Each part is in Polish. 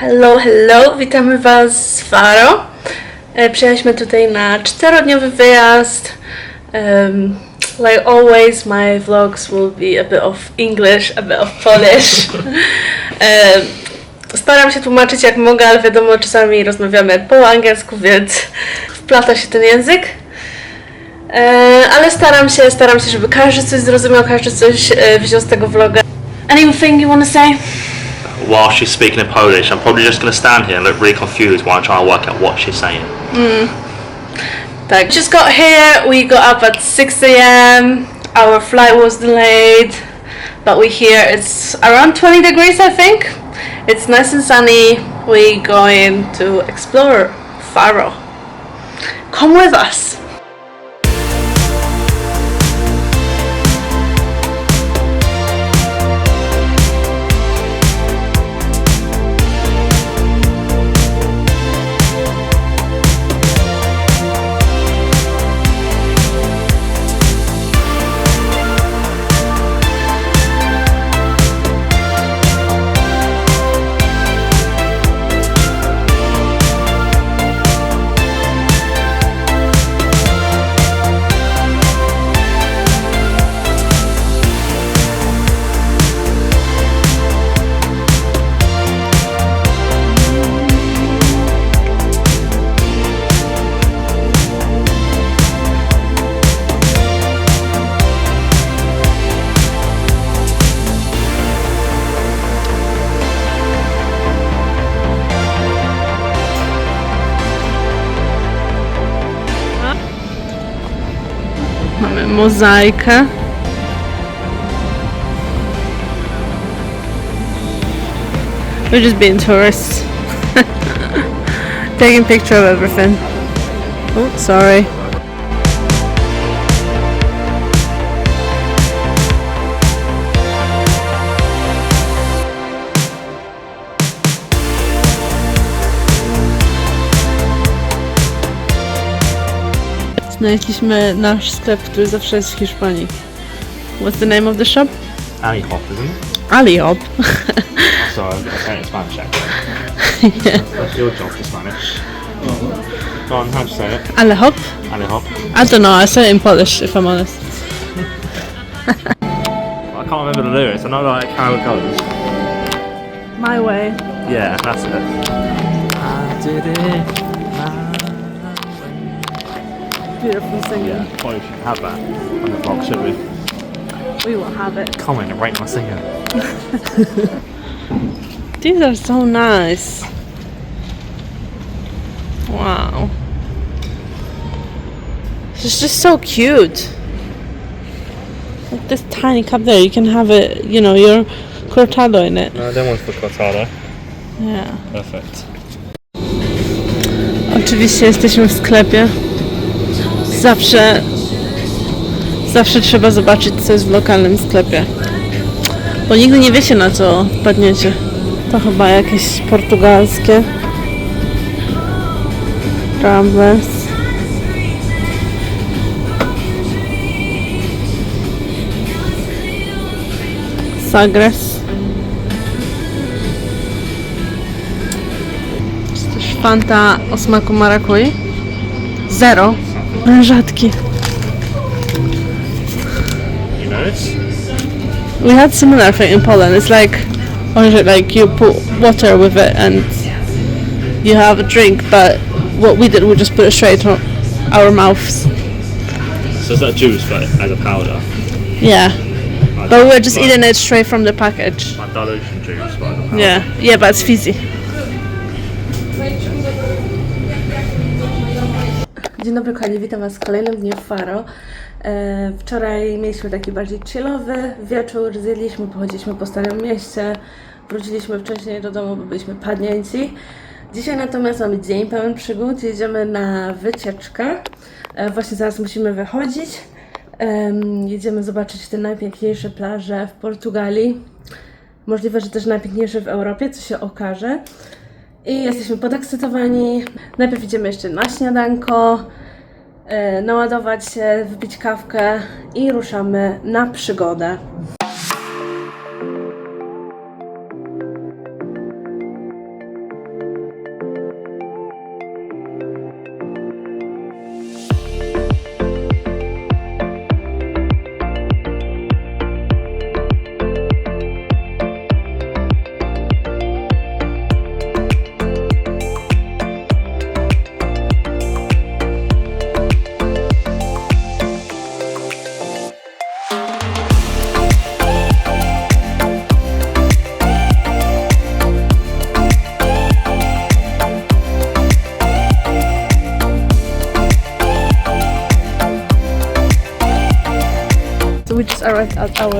Hello, hello, witamy Was z Faro. E, Przyjechaliśmy tutaj na czterodniowy wyjazd. Um, like always, my vlogs will be a bit of English, a bit of Polish. Em, Staram się tłumaczyć jak mogę, ale wiadomo, czasami rozmawiamy po angielsku, więc wplata się ten język. E, ale staram się, staram się, żeby każdy coś zrozumiał, każdy coś e, wziął z tego vloga. Anything you want to say? While she's speaking in Polish, I'm probably just going to stand here and look really confused while I try and work out what she's saying. Hmm. Tak. Just got here. We got up at 6 a.m. Our flight was delayed, but we're here. It's around 20 degrees, I think. It's nice and sunny. We're going to explore Faro. Come with us. Mozaikę. We're just being tourists. Taking picture of everything. Oh, sorry. Znaleźliśmy nasz sklep, który zawsze jest w Hiszpanii. What's the name of the shop? Ali Hop, isn't it? Ali Hop. Sorry, I'm going to say it in Spanish actually. That's your job for Spanish. Go on, how do you say it? Ale Hop? Ali Hop. I don't know, I say it in Polish if I'm honest. I can't remember the lyrics. I know like how it goes. My way. Yeah, that's it. I did it. Beautiful singing. Yeah, probably should have that on the vlog, should we? We will have it. Comment and rate my singer. These are so nice. Wow. It's just so cute. Like this tiny cup there, you can have it, you know, your cortado in it. No, that one's for Cortado. Yeah. Perfect. Oczywiście jesteśmy w sklepie. Zawsze, zawsze trzeba zobaczyć, co jest w lokalnym sklepie. Bo nigdy nie wiecie, na co wpadniecie. To chyba jakieś portugalskie. Rambles. Sagres. Jest Fanta o smaku marakui. Zero. Rzadki. You know this? We had similar thing in Poland. It's like, or is it like you put water with it and you have a drink, but what we did, we just put it straight on our mouths. So it's that juice, but as a powder? Yeah. Like, But we were just eating it straight from the package. Like dilution juice, as a powder. Yeah. Yeah, but it's fizzy. Dzień dobry kochani, witam Was w kolejnym dniu w Faro. E, wczoraj mieliśmy taki bardziej chillowy wieczór, zjedliśmy, pochodziliśmy po Starym Mieście, wróciliśmy wcześniej do domu, bo byliśmy padnięci. Dzisiaj natomiast mamy dzień pełen przygód, jedziemy na wycieczkę. E, właśnie zaraz musimy wychodzić. Em, jedziemy zobaczyć te najpiękniejsze plaże w Portugalii. Możliwe, że też najpiękniejsze w Europie, co się okaże. I jesteśmy podekscytowani. Najpierw idziemy jeszcze na śniadanko, e, naładować się, wypić kawkę i ruszamy na przygodę.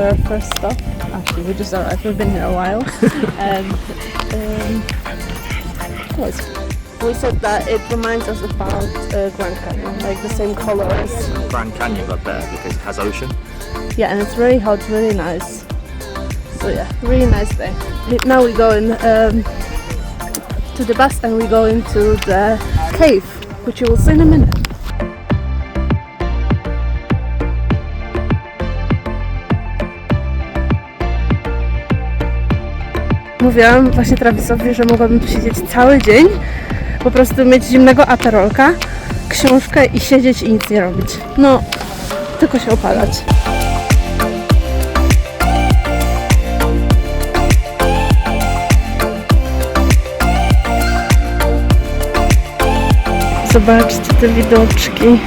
Our first stop. Actually, we just arrived. We've been here a while, and um, yes, we said that it reminds us about uh, Grand Canyon, like the same color as Grand Canyon but better because it has ocean. yeah, and it's really hot, really nice. So yeah, really nice day. Now we go in um, to the bus and we go into the cave, which you will see in a minute. Mówiłam właśnie Travisowi, że mogłabym tu siedzieć cały dzień, po prostu mieć zimnego aperolka, książkę i siedzieć i nic nie robić. No, tylko się opalać. Zobaczcie te widoczki.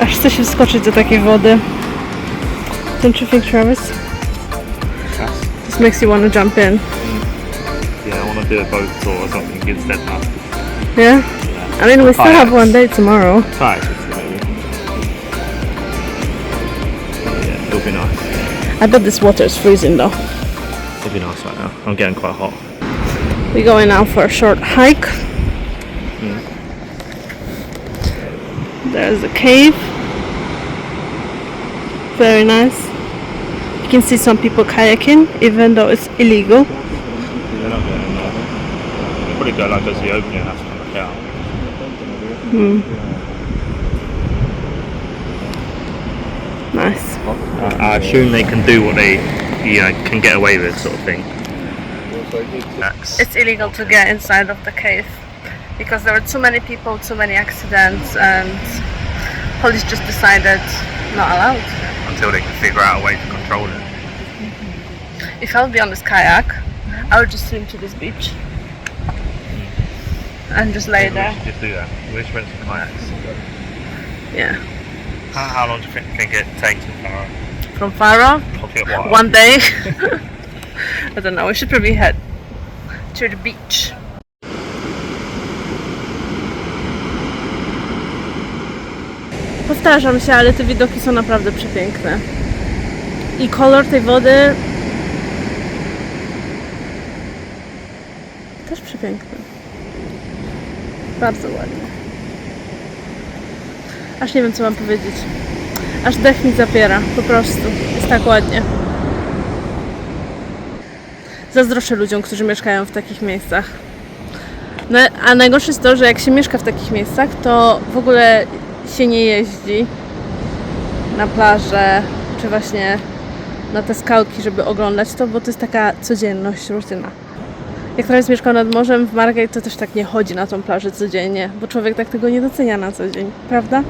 Aż chce się wskoczyć do takiej wody. Don't you think, Travis? Makes you want to jump in. Yeah, I want to do a boat tour or something instead now. Yeah? I mean, we still have one day tomorrow. Try maybe. Yeah, it'll be nice. I bet this water is freezing though. It'll be nice right now. I'm getting quite hot. We're going now for a short hike. Hmm. There's a cave. Very nice. You can see some people kayaking, even though it's illegal. They're not going there. Probably go like go the opening and have to come back out. Nice. I, I assume they can do what they, you know, can get away with, sort of thing. That's, It's illegal to get inside of the cave because there were too many people, too many accidents, and police just decided not allowed. until they can figure out a way to control it. If I would be on this kayak, I would just swim to this beach and just lay there. We should just do that. We should rent some kayaks. Yeah. How, how long do you think, think it takes from Farrow? From Faro, Probably a while. one day. I don't know. We should probably head to the beach. Powtarzam się, ale te widoki są naprawdę przepiękne. I kolor tej wody też przepiękny. Bardzo ładnie. Aż nie wiem co mam powiedzieć. Aż dech mi zapiera, po prostu. Jest tak ładnie. Zazdroszczę ludziom, którzy mieszkają w takich miejscach. No, a najgorsze jest to, że jak się mieszka w takich miejscach, to w ogóle się nie jeździ na plażę, czy właśnie na te skałki, żeby oglądać to, bo to jest taka codzienność, rutyna. Jak teraz mieszkam nad morzem w Margate, to też tak nie chodzi na tą plażę codziennie, bo człowiek tak tego nie docenia na co dzień, prawda?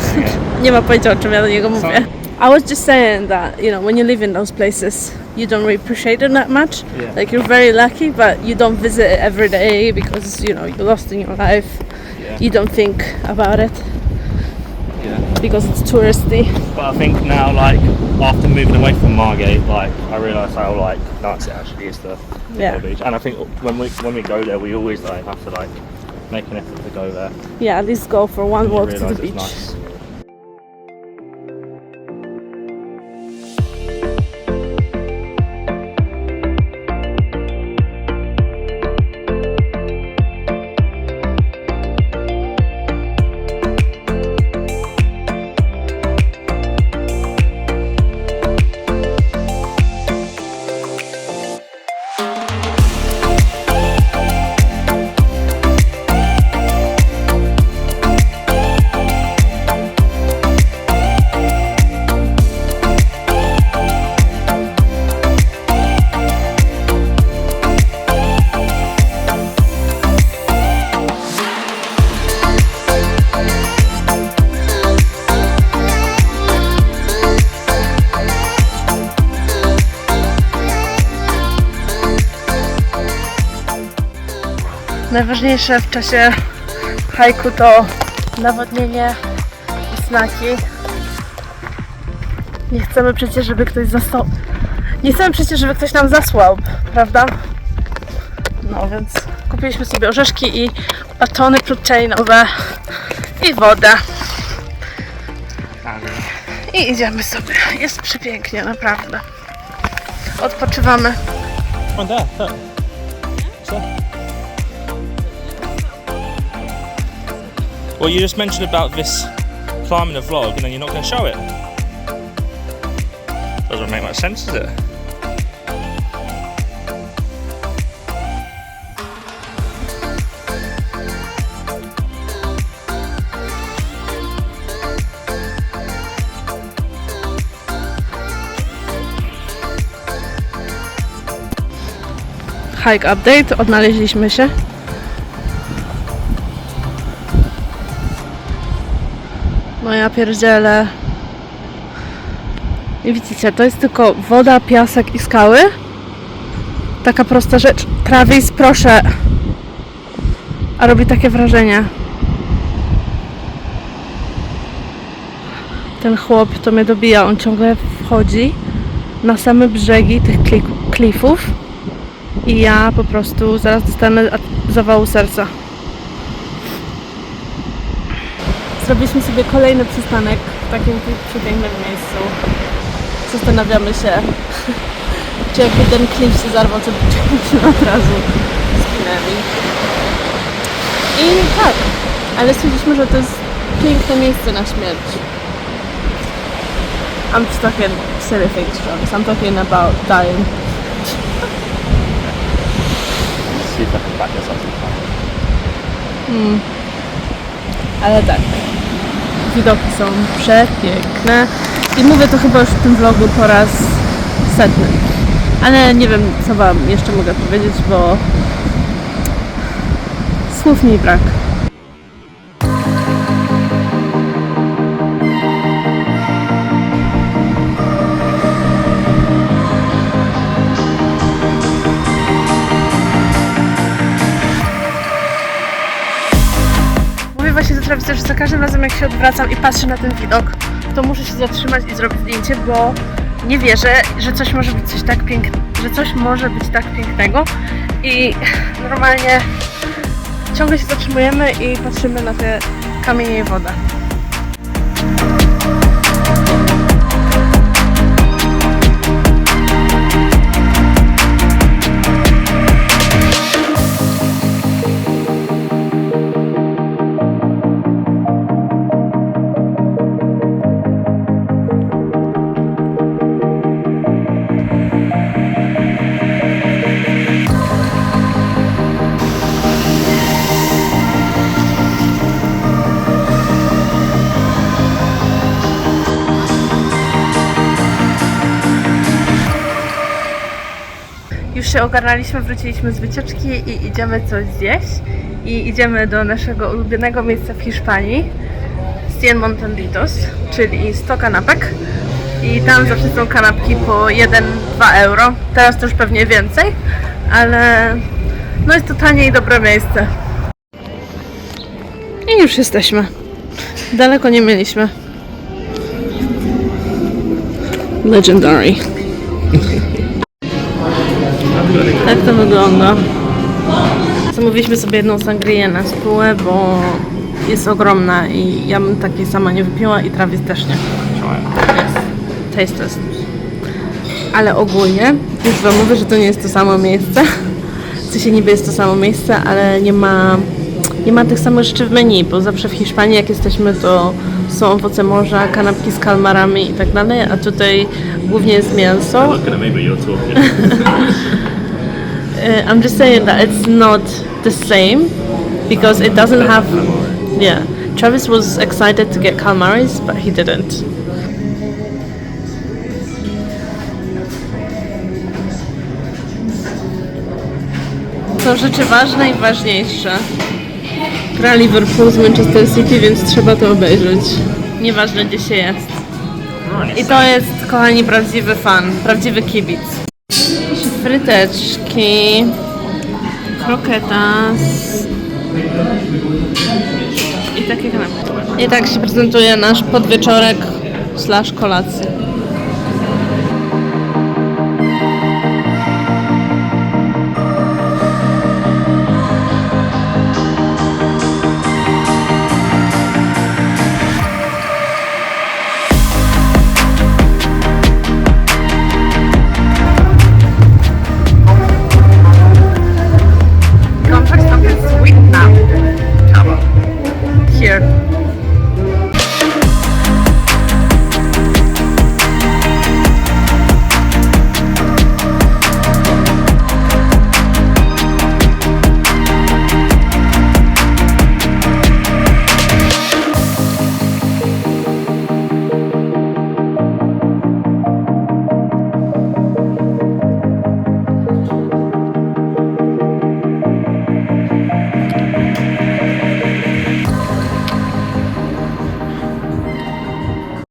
nie ma pojęcia o czym ja do niego mówię. I was just saying that, you know, when you live in those places, you don't really appreciate it that much. Yeah. Like you're very lucky, but you don't visit it every day because, you know, you're lost in your life. Yeah. You don't think about it. Because it's touristy. But I think now, like after moving away from Margate, like I realise how like nice it actually is to Yeah. go beach. And I think when we when we go there, we always like have to like make an effort to go there. Yeah, at least go for one walk to the beach. nice. Najważniejsze w czasie hajku to nawodnienie i snaki. Nie chcemy przecież, żeby ktoś. Nie chcemy przecież, żeby ktoś nam zasłał, prawda? No więc kupiliśmy sobie orzeszki i batony proteinowe i wodę. I idziemy sobie. Jest przepięknie, naprawdę. Odpoczywamy. On there, look. So- Well, you just mentioned about this climbing a vlog, and then you're not going to show it. Doesn't make much sense, does it? Hike update, odnaleźliśmy się. Ja. I widzicie, to jest tylko woda, piasek i skały. Taka prosta rzecz. Travis, proszę. A robi takie wrażenie. Ten chłop to mnie dobija. On ciągle wchodzi na same brzegi tych klifów i ja po prostu zaraz dostanę zawału serca. Zrobiliśmy sobie kolejny przystanek w takim pi- przepięknym miejscu. Zastanawiamy się, czy jakby ten klif się zarwał, to byśmy od razu zginęli. I tak, ale stwierdziliśmy, że to jest piękne miejsce na śmierć. I'm just talking silly things, Travis. I'm talking about dying. See if I can back this up. Ale tak, widoki są przepiękne i mówię to chyba już w tym vlogu po raz setny. Ale nie wiem, co Wam jeszcze mogę powiedzieć, bo słów mi brak. Każdym razem jak się odwracam i patrzę na ten widok, to muszę się zatrzymać i zrobić zdjęcie, bo nie wierzę, że coś może być coś tak pięknego, że coś może być tak pięknego i normalnie ciągle się zatrzymujemy i patrzymy na te kamienie i wodę. Się ogarnaliśmy, wróciliśmy z wycieczki i idziemy coś zjeść. I idziemy do naszego ulubionego miejsca w Hiszpanii, Cien Montanditos, czyli 100 kanapek. I tam zawsze są kanapki po 1-2 euro. Teraz to już pewnie więcej, ale no jest to tanie i dobre miejsce. I już jesteśmy. Daleko nie mieliśmy. Legendary. Wygląda. Zamówiliśmy sobie jedną sangrię na spółę, bo jest ogromna i ja bym takiej sama nie wypiła i Travis też nie. Try it. Taste test. Ale ogólnie, już wam mówię, że to nie jest to samo miejsce. W sensie niby jest to samo miejsce, ale nie ma, nie ma tych samych rzeczy w menu, bo zawsze w Hiszpanii jak jesteśmy, to są owoce morza, kanapki z kalmarami i tak dalej, a tutaj głównie jest mięso. Looking at me, but you're talking. Uh, I'm just saying that it's not the same because it doesn't have. Yeah, Travis was excited to get calamaris, but he didn't. Są rzeczy ważne i ważniejsze. Gra Liverpool z Manchester City, więc trzeba to obejrzeć. Nieważne gdzie się jest. I to jest, kochani, prawdziwy fan, prawdziwy kibic. Fryteczki, kroketas i takie kanapki. I tak się prezentuje nasz podwieczorek slash kolacja.